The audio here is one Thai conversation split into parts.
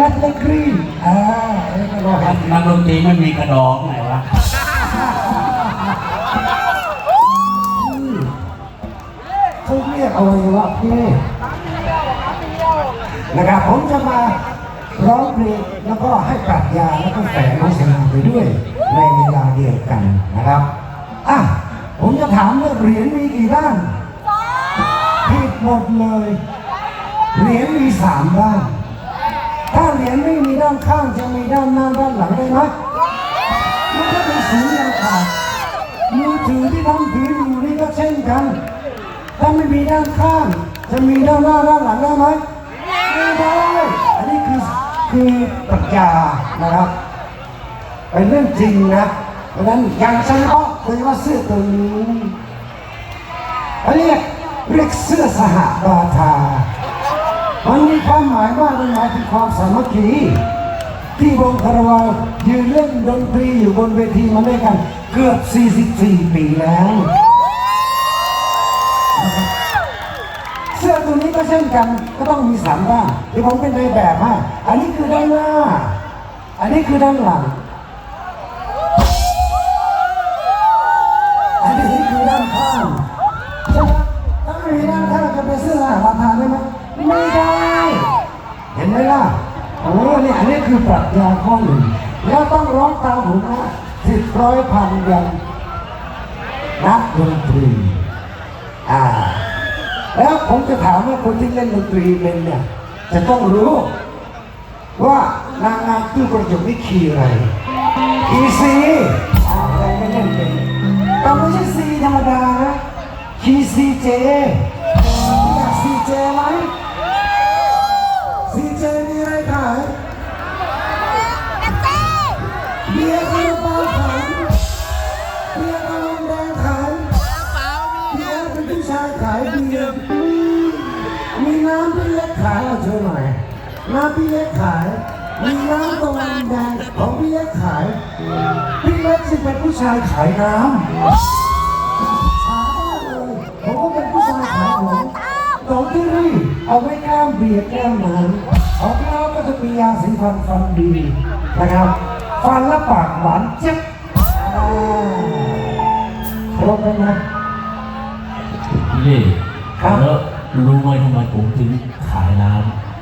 รัตเล็กกรีนอ่าแล้วก็รอนัหักนนักดนตรีไม่มีกระดองไหนวะเขาเรียกอวัยวะเพศนะครับผมจะมาร้องเพลงแล้วก็ให้ปรัชญาแล้วก็แฝงน้องเซนไปด้วยในเวลาเดียวกันนะครับอะผมจะถามว่าเหรียญมีกี่ด้านผิดหมดเลย เหรียญมีสามด้าน ถ้าเหรียญไม่มีด้านข้างจะมีด้านหน้าด้านหลังได้ไหมมันก็เป็นสียาขาดมือถือที่ท่านถืออยู่นี่ก็เช่นกัน ถ้าไม่มีด้านข้าง จะมีด้านหน้าด้านหลังได้ไหมไม่ได้ อันนี้คือคือปรัชญานะครับ เป็นเรื่องจริงนะ เพราะฉะนั้นอย่างฉันก็เคยว่าเสื้อตัวนี้เขาเรียกเรียกเสื้อสหบาทา มันมีความหมายมากมันหมายถึงความสามัคคีที่วงคาราวาลยืนเล่นดนตรีอยู่บนเวทีมาด้วยกันเกือบ 44 ปีแล้ว เสื้อตัวนี้ก็เช่นกันก็ต้องมีสามด้านที่ผมเป็นในแบบฮะอันนี้คือด้านหน้า อันนี้คือด้านหลัง ไม่ได้ เห็นไหมล่ะ โอ้เนี่ยอันนี้คือปรัชญาข้อหนึ่ง แล้วต้องร้องตามผมนะสิบร้อยพันยันนักดนตรี อ่า แล้วผมจะถามว่าคนที่เล่นดนตรีเป็นเนี่ย จะต้องรู้ ว่านางงามตู้กระจกนี่คีย์อะไรคีย์ซีอ่าใครไม่เล่นเป็นแต่ไม่ใช่ซีธรรมดานะคีย์ซีเจอยากซีเจไหม น้ำพี่เล็กขาย มีน้ำตะวันแดงของพี่เล็กขาย พี่เล็กสิเป็นผู้ชายขายน้ำช้ามากเลยผมก็เป็นผู้ชายขายของของที่นี่เอาไว้แก้มเบียร์แก้มน้ำของเราก็จะมียาสีฟันฟันดีนะครับ ฟันและปากหวานเจ็บอ่าครบแล้วนะนี่ครับ แล้วรู้ไหมทำไมผมถึงขายน้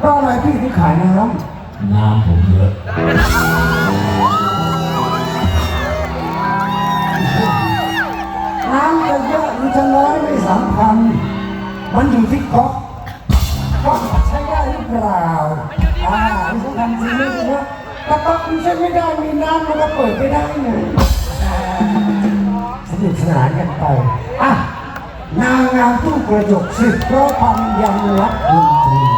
เพราะอะไรพี่ถึงขายน้ำน้ำผมเยอะำน้ำจะเยอะหรือจะน้อยไม่สำคัญ มันอยู่ที่ก๊อกก๊อกใช้ได้หรือเปล่าอ่าที่สำคัญจริงไม่ใช่ว่าถ้าก๊อกมันใช้ไม่ได้มีน้ำมันก็เปิดไม่ได้ไงอ่าสนุกสนานกันไปอะนางงามตู้กระจกสิบเพราะพันยังรักดนตรี